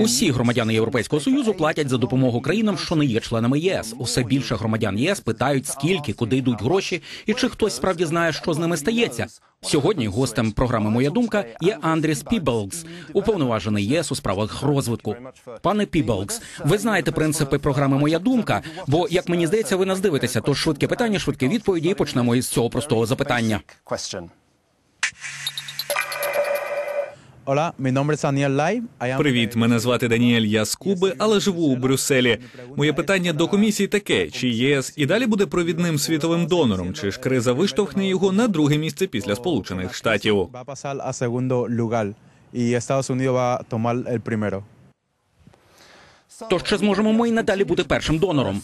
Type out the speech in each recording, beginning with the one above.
Усі громадяни Європейського союзу платять за допомогу країнам, що не є членами єС. Усе більше громадян ЄС питають, скільки, куди йдуть гроші, і чи хтось справді знає, що з ними стається. Сьогодні гостем програми Моя думка є Андріс Пібелкс, уповноважений ЄС у справах розвитку. Пане Пібелкс, ви знаєте принципи програми Моя думка. Бо, як мені здається, ви нас дивитеся. Тож швидке питання, швидкі відповіді. І почнемо із цього простого запитання. Привіт, мене звати Даніель. Я з Куби, але живу у Брюсселі. Моє питання до комісії таке: чи ЄС і далі буде провідним світовим донором? Чи ж криза виштовхне його на друге місце після Сполучених Штатів? Тож чи зможемо ми й надалі бути першим донором?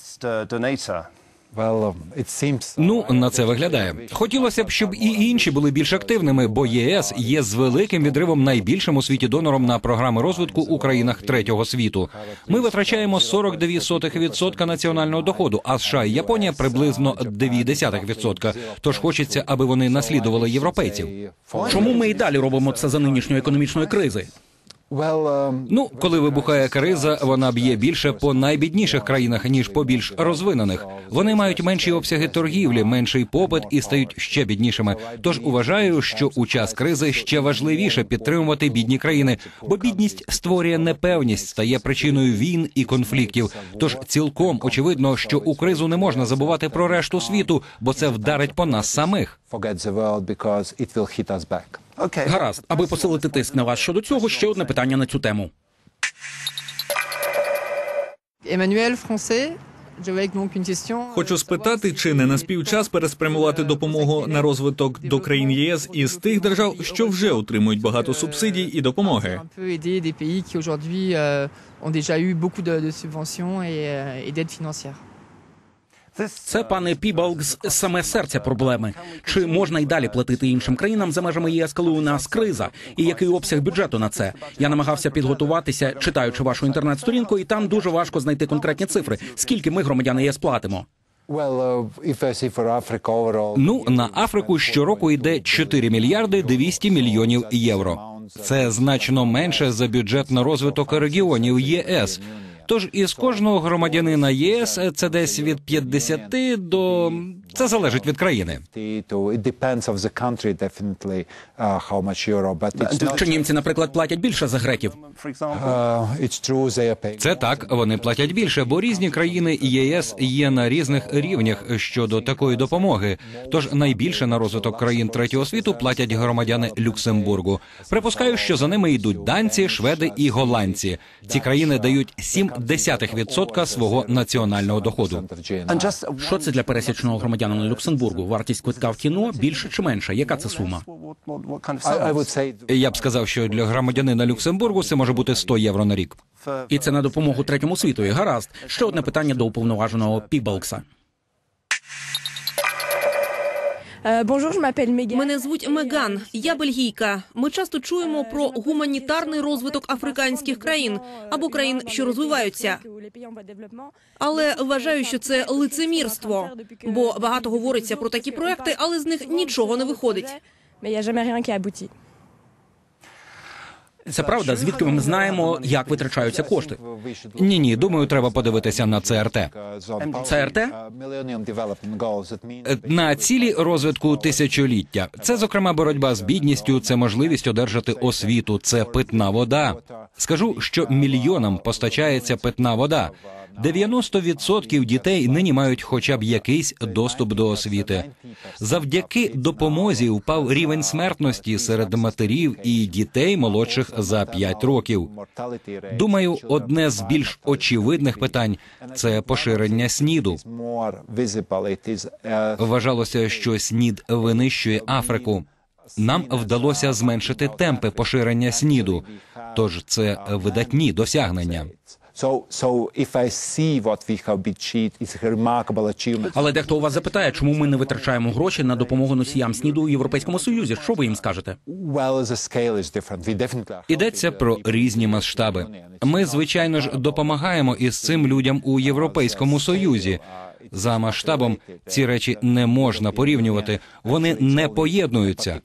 Ну на це виглядає. Хотілося б, щоб і інші були більш активними, бо ЄС є з великим відривом найбільшим у світі донором на програми розвитку у країнах третього світу. Ми витрачаємо 42% національного доходу, а США і Японія приблизно 0,2%. Тож хочеться, аби вони наслідували європейців. Чому ми і далі робимо це за нинішньої економічної кризи? Ну, коли вибухає криза, вона б'є більше по найбідніших країнах ніж по більш розвинених. Вони мають менші обсяги торгівлі, менший попит і стають ще біднішими. Тож вважаю, що у час кризи ще важливіше підтримувати бідні країни, бо бідність створює непевність, стає причиною війн і конфліктів. Тож цілком очевидно, що у кризу не можна забувати про решту світу, бо це вдарить по нас самих. Гаразд, аби посилити тиск на вас щодо цього, ще одне питання на цю тему. Une question. Хочу спитати, чи не наспів час переспрямувати допомогу на розвиток до країн ЄС із тих держав, що вже отримують багато субсидій і допомоги. Euh, ont déjà eu beaucoup de, subventions et, euh, et d'aides financières. Це пане Пібалкс, саме серце проблеми. Чи можна й далі платити іншим країнам за межами ЄС, коли у нас криза? І який обсяг бюджету на це? Я намагався підготуватися, читаючи вашу інтернет-сторінку, і там дуже важко знайти конкретні цифри. Скільки ми, громадяни ЄС, платимо? Ну на Африку щороку йде 4 мільярди 200 мільйонів євро. Це значно менше за бюджет на розвиток регіонів єС. Тож із кожного громадянина єС це десь від 50 до це залежить від країни. Чи німці, наприклад, платять більше за греків? Це так, вони платять більше, бо різні країни ЄС є на різних рівнях щодо такої допомоги. Тож найбільше на розвиток країн третього світу платять громадяни Люксембургу. Припускаю, що за ними йдуть данці, шведи і голландці. Ці країни дають 0,7% свого національного доходу. Що це для пересічного громадянина Люксембургу? Вартість квитка в кіно більше чи менше? Яка це сума? Я б сказав, що для громадянина Люксембургу це може бути 100 євро на рік. І це на допомогу третьому світу. І гаразд. Ще одне питання до уповноваженого Пібалкса. Bonjour, je m'appelle. Мене звуть Меган. Я бельгійка. Ми часто чуємо про гуманітарний розвиток африканських країн або країн, що розвиваються. Але вважаю, що це лицемірство, бо багато говориться про такі проекти, але з них нічого не виходить. Це правда, звідки ми знаємо, як витрачаються кошти? Ні, ні, думаю, треба подивитися на ЦРТ. ЦРТ? Е, на цілі розвитку тисячоліття. Це, зокрема, боротьба з бідністю, це можливість одержати освіту, це питна вода. Скажу, що мільйонам постачається питна вода. 90% дітей нині мають хоча б якийсь доступ до освіти. Завдяки допомозі впав рівень смертності серед матерів і дітей молодших за 5 років. Думаю, одне з більш очевидних питань це поширення сніду. Вважалося, що снід винищує Африку. Нам вдалося зменшити темпи поширення сніду, тож це видатні досягнення. Але дехто у вас запитає, чому ми не витрачаємо гроші на допомогу носіям сніду у Європейському Союзі. Що ви їм скажете? Ідеться про різні масштаби. Ми, звичайно ж, допомагаємо із цим людям у Європейському Союзі. За масштабом ці речі не можна порівнювати, вони не поєднуються.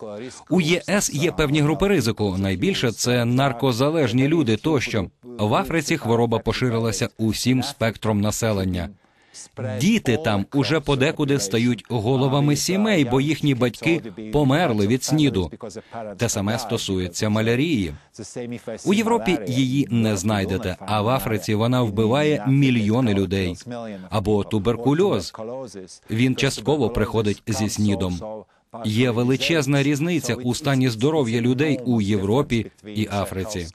У ЄС є певні групи ризику. Найбільше це наркозалежні люди тощо. В Африці хвороба поширилася усім спектром населення. Діти там уже подекуди стають головами сімей, бо їхні батьки померли від сніду. Те саме стосується малярії. У Європі її не знайдете, а в Африці вона вбиває мільйони людей. Або туберкульоз. Він частково приходить зі снідом. Є величезна різниця у стані здоров'я людей у Європі і Африці.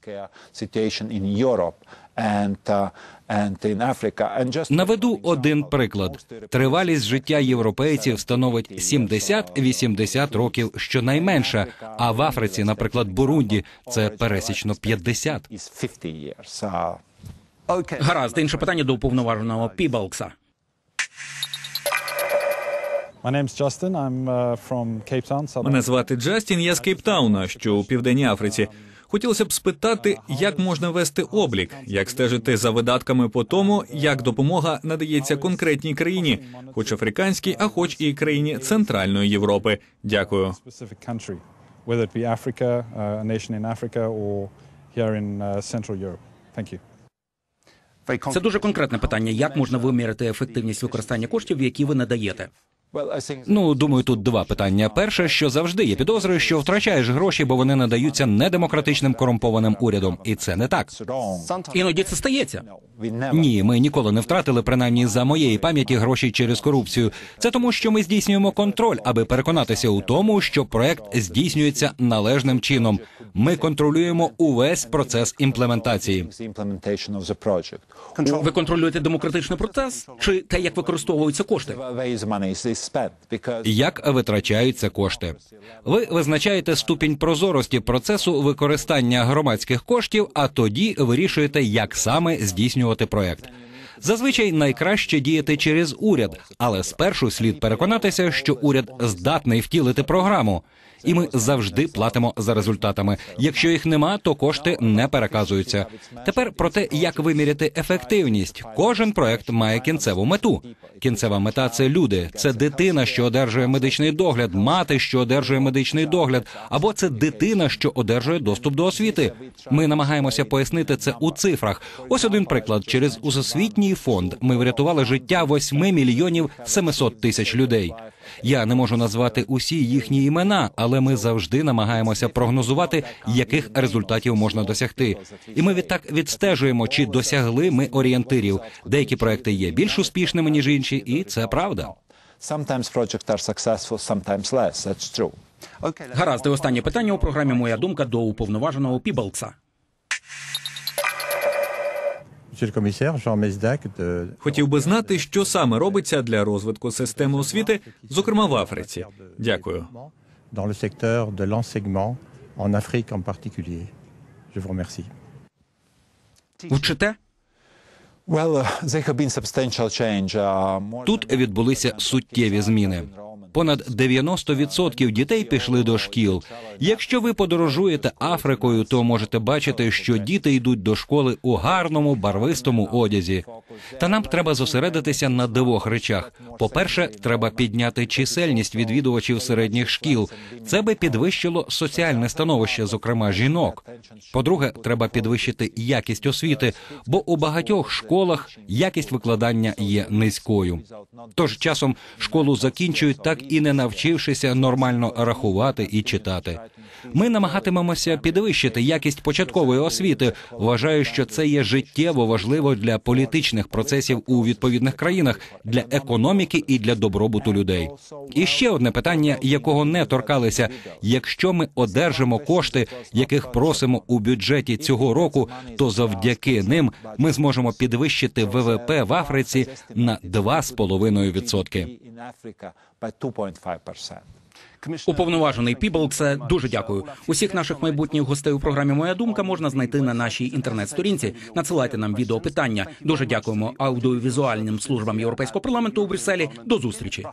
Наведу один приклад: тривалість життя європейців становить 70-80 років щонайменше. А в Африці, наприклад, Бурунді, це пересічно 50. Гаразд, інше питання до уповноваженого Пібалкса. My name's Justin. I'm uh, from Cape Town, South Мене звати Джастін, я з Кейптауна, що у південній Африці. Хотілося б спитати, як можна вести облік, як стежити за видатками по тому, як допомога надається конкретній країні, хоч африканській, а хоч і країні Центральної Європи. Дякую. uh, uh. Thank you. Це дуже конкретне питання. Як можна виміряти ефективність використання коштів, які ви надаєте? Ну, думаю, тут два питання. Перше, що завжди є підозрою, що втрачаєш гроші, бо вони надаються недемократичним корумпованим урядом, і це не так. Іноді це стається. Ні, ми ніколи не втратили, принаймні за моєї пам'яті, гроші через корупцію. Це тому, що ми здійснюємо контроль, аби переконатися у тому, що проект здійснюється належним чином. Ми контролюємо увесь процес імплементації. Ви контролюєте демократичний процес чи те, як використовуються кошти? Як витрачаються кошти? Ви визначаєте ступінь прозорості процесу використання громадських коштів, а тоді вирішуєте, як саме здійснювати проект. Зазвичай найкраще діяти через уряд, але спершу слід переконатися, що уряд здатний втілити програму. І ми завжди платимо за результатами. Якщо їх нема, то кошти не переказуються. Тепер про те, як виміряти ефективність. Кожен проект має кінцеву мету. Кінцева мета це люди, це дитина, що одержує медичний догляд, мати, що одержує медичний догляд, або це дитина, що одержує доступ до освіти. Ми намагаємося пояснити це у цифрах. Ось один приклад: через усесвітній фонд ми врятували життя 8 мільйонів 700 тисяч людей. Я не можу назвати усі їхні імена, але ми завжди намагаємося прогнозувати, яких результатів можна досягти. І ми відтак відстежуємо, чи досягли ми орієнтирів. Деякі проекти є більш успішними ніж інші, і це правда. Sometimes projects are successful, sometimes less. That's true. Гаразд, і останнє питання у програмі Моя думка до уповноваженого Пібалкса. Хотів би знати, що саме робиться для розвитку системи освіти, зокрема в Африці. Дякую. dans le secteur de l'enseignement en Afrique en particulier. Je vous remercie. Вчите? Well, uh, there have been substantial change. Uh, Тут відбулися суттєві зміни. Понад 90% дітей пішли до шкіл. Якщо ви подорожуєте Африкою, то можете бачити, що діти йдуть до школи у гарному барвистому одязі. Та нам треба зосередитися на двох речах: по-перше, треба підняти чисельність відвідувачів середніх шкіл. Це би підвищило соціальне становище, зокрема жінок. По-друге, треба підвищити якість освіти, бо у багатьох школах якість викладання є низькою. Тож часом школу закінчують так і не навчившися нормально рахувати і читати. Ми намагатимемося підвищити якість початкової освіти. Вважаю, що це є життєво важливо для політичних процесів у відповідних країнах, для економіки і для добробуту людей. І ще одне питання, якого не торкалися: якщо ми одержимо кошти, яких просимо у бюджеті цього року, то завдяки ним ми зможемо підвищити ВВП в Африці на 2,5%. In Пібл, by 2.5%. Уповноважений Піблксе, дуже дякую. Усіх наших майбутніх гостей у програмі Моя думка можна знайти на нашій інтернет-сторінці. Надсилайте нам відеопитання. Дуже дякуємо аудіовізуальним службам Європейського парламенту у Брюсселі. До зустрічі.